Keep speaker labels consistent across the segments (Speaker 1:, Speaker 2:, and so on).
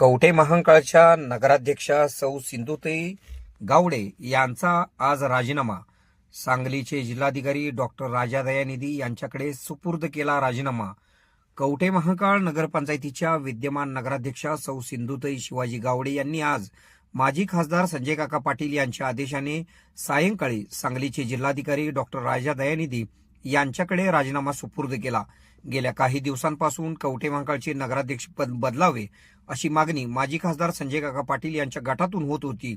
Speaker 1: कवठे महांकाळच्या नगराध्यक्षा सौ सिंधुताई गावडे यांचा आज राजीनामा. सांगलीचे जिल्हाधिकारी डॉक्टर राजा दयानिधी यांच्याकडे सुपूर्द केला राजीनामा. कवठे महाकाळ नगरपंचायतीच्या विद्यमान नगराध्यक्षा सौ सिंधुताई शिवाजी गावडे यांनी आज माजी खासदार संजय काका पाटील यांच्या आदेशाने सायंकाळी सांगलीचे जिल्हाधिकारी डॉक्टर राजा दयानिधी यांच्याकडे राजीनामा सुपूर्द केला. गेल्या काही दिवसांपासून कवठे महाकाळचे नगराध्यक्षपद बदलावे अशी मागणी माजी खासदार संजय काका पाटील यांच्या गटातून होत होती.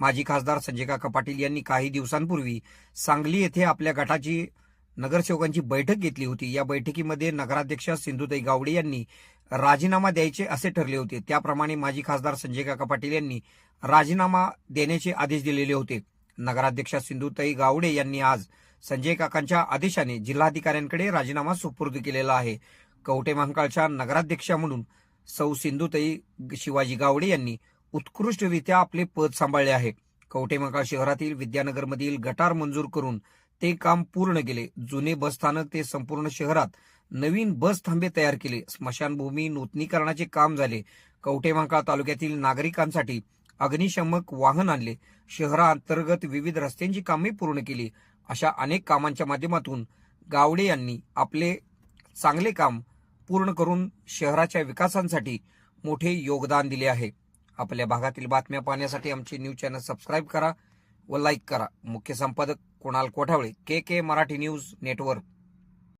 Speaker 1: माजी खासदार संजय काका पाटील यांनी काही दिवसांपूर्वी सांगली येथे आपल्या गटाची नगरसेवकांची बैठक घेतली होती. या बैठकीमध्ये नगराध्यक्ष सिंधुताई गावडे यांनी राजीनामा द्यायचे असे ठरले होते. त्याप्रमाणे माजी खासदार संजय काका पाटील यांनी राजीनामा देण्याचे आदेश दिलेले होते. नगराध्यक्षा सिंधुताई गावडे यांनी आज संजय काकांच्या आदेशाने जिल्हाधिकाऱ्यांकडे राजीनामा सुपूर्द केलेला आहे. कवटे महांकाळच्या नगराध्यक्षा म्हणून सौ सिंधुताई शिवाजी गावडे यांनी उत्कृष्टरित्या आपले पद सांभाळले आहे. कवटेमका शहरातील विद्यानगरमधील गटार मंजूर करून ते काम पूर्ण केले. जुने बसस्थानक ते संपूर्ण शहरात नवीन बस थांबे तयार केले. स्मशानभूमी नूतनीकरणाचे काम झाले. कवटेमाका तालुक्यातील नागरिकांसाठी अग्निशमक वाहन आणले. शहराअंतर्गत विविध रस्त्यांची कामे पूर्ण केली. अशा अनेक कामांच्या माध्यमातून गावडे यांनी आपले चांगले काम पूर्ण करून शहराच्या विकासांसाठी मोठे योगदान दिले आहे. आपल्या भागातील बातम्या पाहण्यासाठी आमचे न्यूज चॅनल सबस्क्राईब करा व लाईक करा. मुख्य संपादक Kunal Kothawale K K Marathi news network.